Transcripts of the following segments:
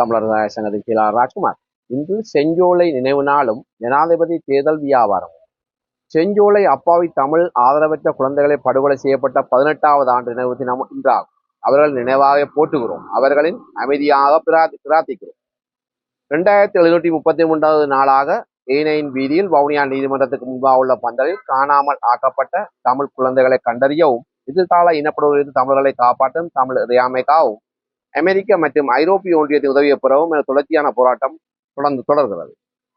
தமிழர் சங்கத்தின் கீழார் ராஜ்குமார். இன்று செஞ்சோலை நினைவு நாளும் ஜனாதிபதி தேர்தல் வியாபாரம் செஞ்சோலை அப்பாவி தமிழ் ஆதரவற்ற குழந்தைகளை படுகொலை செய்யப்பட்ட பதினெட்டாவது ஆண்டு நினைவு தினம் இன்றாகும். அவர்கள் நினைவாக போட்டுகிறோம் அவர்களின் அமைதியாக பிரார்த்தி பிரார்த்திக்கிறோம். இரண்டாயிரத்தி எழுநூற்றி முப்பத்தி மூன்றாவது நாளாக ஏனையின் வீதியில் வவுனியா நீதிமன்றத்துக்கு முன்பாக உள்ள பந்தலில் காணாமல் ஆக்கப்பட்ட தமிழ் குழந்தைகளை கண்டறியவும் எதிர்கால இனப்படுவதிலிருந்து தமிழர்களை காப்பாற்றும் தமிழ் இறையாமைக்காகவும் அமெரிக்க மற்றும் ஐரோப்பிய ஒன்றியத்தின் உதவிய பெறவும் என தொடர்ச்சியான போராட்டம் தொடர்ந்து தொடர்கிறது.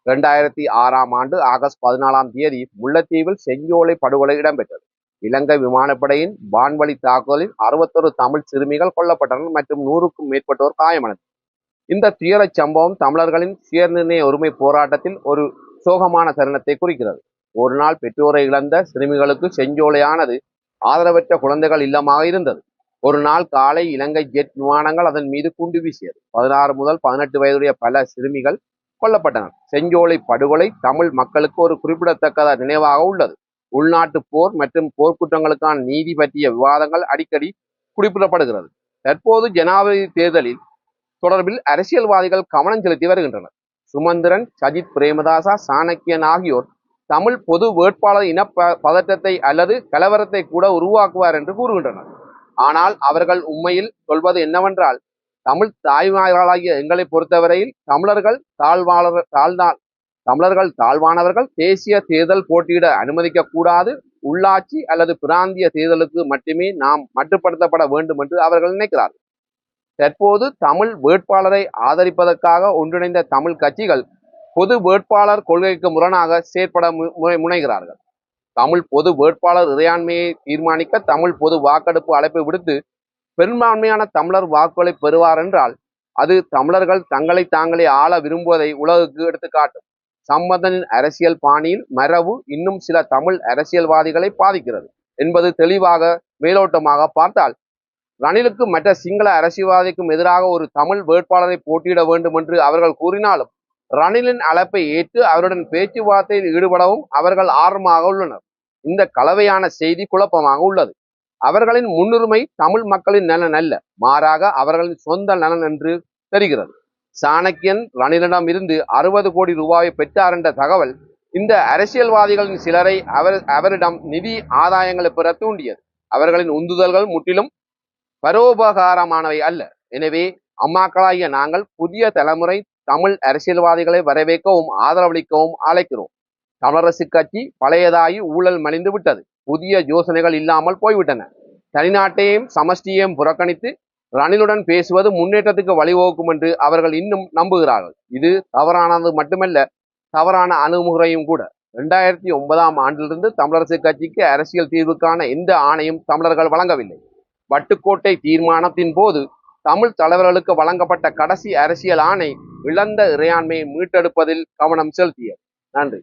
இரண்டாயிரத்தி ஆறாம் ஆண்டு ஆகஸ்ட் பதினாலாம் தேதி முல்லைத்தீவில் செஞ்சோலை படுகொலை இடம்பெற்றது. இலங்கை விமானப்படையின் வான்வழி தாக்குதலில் அறுபத்தொரு தமிழ் சிறுமிகள் கொல்லப்பட்டனர் மற்றும் நூறுக்கும் மேற்பட்டோர் காயமடைந்தனர். இந்த துயரச் சம்பவம் தமிழர்களின் சுயநிர்ணய உரிமை போராட்டத்தில் ஒரு சோகமான தருணத்தை குறிக்கிறது. ஒரு நாள் பெற்றோரை இழந்த சிறுமிகளுக்கு செஞ்சோலையானது ஆதரவற்ற குழந்தைகள் இல்லமாக இருந்தது. ஒரு நாள் காலை இலங்கை ஜெட் விமானங்கள் அதன் மீது குண்டு வீசியது. பதினாறு முதல் பதினெட்டு வயதுடைய பல சிறுமிகள் கொல்லப்பட்டனர். செஞ்சோலை படுகொலை தமிழ் மக்களுக்கு ஒரு குறிப்பிடத்தக்க நினைவாக உள்ளது. உள்நாட்டு போர் மற்றும் போர்க்குற்றங்களுக்கான நீதி பற்றிய விவாதங்கள் அடிக்கடி குறிப்பிடப்படுகிறது. தற்போது ஜனாதிபதி தேர்தலில் தொடர்பில் அரசியல்வாதிகள் கவனம் செலுத்தி வருகின்றனர். சுமந்திரன் சஜித் பிரேமதாசா சாணக்கியன் ஆகியோர் தமிழ் பொது வேட்பாளர் இன ப- பதற்றத்தை அல்லது கலவரத்தை கூட உருவாக்குவார் என்று கூறுகின்றனர். ஆனால் அவர்கள் உண்மையில் சொல்வது என்னவென்றால் தமிழ் தாய்மார்களாகிய எங்களை பொறுத்தவரையில் தமிழர்கள் தாழ்வாளர் தாழ்ந்தால் தமிழர்கள் தாழ்வானவர்கள் தேசிய தேர்தல் போட்டியிட அனுமதிக்க கூடாது உள்ளாட்சி அல்லது பிராந்திய தேர்தலுக்கு மட்டுமே நாம் மட்டுப்படுத்தப்பட வேண்டும் என்று அவர்கள் நினைக்கிறார்கள். தற்போது தமிழ் வேட்பாளரை ஆதரிப்பதற்காக ஒன்றிணைந்த தமிழ் கட்சிகள் பொது வேட்பாளர் கொள்கைக்கு முரணாக செயற்பட முனை- முனைகிறார்கள். தமிழ் பொது வேட்பாளர் இறையாண்மையை தீர்மானிக்க தமிழ் பொது வாக்கெடுப்பு அழைப்பை விடுத்து பெரும்பான்மையான தமிழர் வாக்குகளை பெறுவார் என்றால் அது தமிழர்கள் தங்களை தாங்களே ஆள விரும்புவதை உலகுக்கு எடுத்துக்காட்டும். சம்பந்தனின் அரசியல் பாணியில் மரபு இன்னும் சில தமிழ் அரசியல்வாதிகளை பாதிக்கிறது என்பது தெளிவாக மேலோட்டமாக பார்த்தால் ரணிலுக்கும் மற்ற சிங்கள அரசியல்வாதிக்கும் எதிராக ஒரு தமிழ் வேட்பாளரை போட்டியிட வேண்டும் என்று அவர்கள் கூறினாலும் ரணிலின் அழைப்பை ஏற்று அவருடன் பேச்சுவார்த்தையில் ஈடுபடவும் அவர்கள் ஆர்வமாக உள்ளனர். இந்த கலவையான செய்தி குழப்பமாக உள்ளது. அவர்களின் முன்னுரிமை தமிழ் மக்களின் நலன் அல்ல மாறாக அவர்களின் சொந்த நலன் என்று தெரிகிறது. சாணக்கியன் ரணிலிடம் இருந்து அறுபது கோடி ரூபாயை பெற்றார் என்ற தகவல் இந்த அரசியல்வாதிகளின் சிலரை அவர் அவரிடம் நிதி ஆதாயங்களை பெற தூண்டியது. அவர்களின் உந்துதல்கள் முற்றிலும் பரோபகாரமானவை அல்ல. எனவே அம்மாக்களாகிய நாங்கள் புதிய தலைமுறை தமிழ் அரசியல்வாதிகளை வரவேற்கவும் ஆதரவளிக்கவும் அழைக்கிறோம். தமிழரசு கட்சி பழையதாகி ஊழல் மலிந்து விட்டது. புதிய யோசனைகள் இல்லாமல் போய்விட்டன. தனிநாட்டையும் சமஷ்டியையும் புறக்கணித்து ரணிலுடன் பேசுவது முன்னேற்றத்துக்கு வழிவகுக்கும் என்று அவர்கள் இன்னும் நம்புகிறார்கள். இது தவறானது மட்டுமல்ல தவறான அணுகுமுறையும் கூட. இரண்டாயிரத்தி ஒன்பதாம் ஆண்டிலிருந்து தமிழரசு கட்சிக்கு அரசியல் தீர்வுக்கான எந்த ஆணையும் தமிழர்கள் வழங்கவில்லை. வட்டுக்கோட்டை தீர்மானத்தின் போது தமிழ் தலைவர்களுக்கு வழங்கப்பட்ட கடைசி அரசியல் ஆணை இழந்த இறையாண்மையை மீட்டெடுப்பதில் கவனம் செலுத்தியது. நன்றி.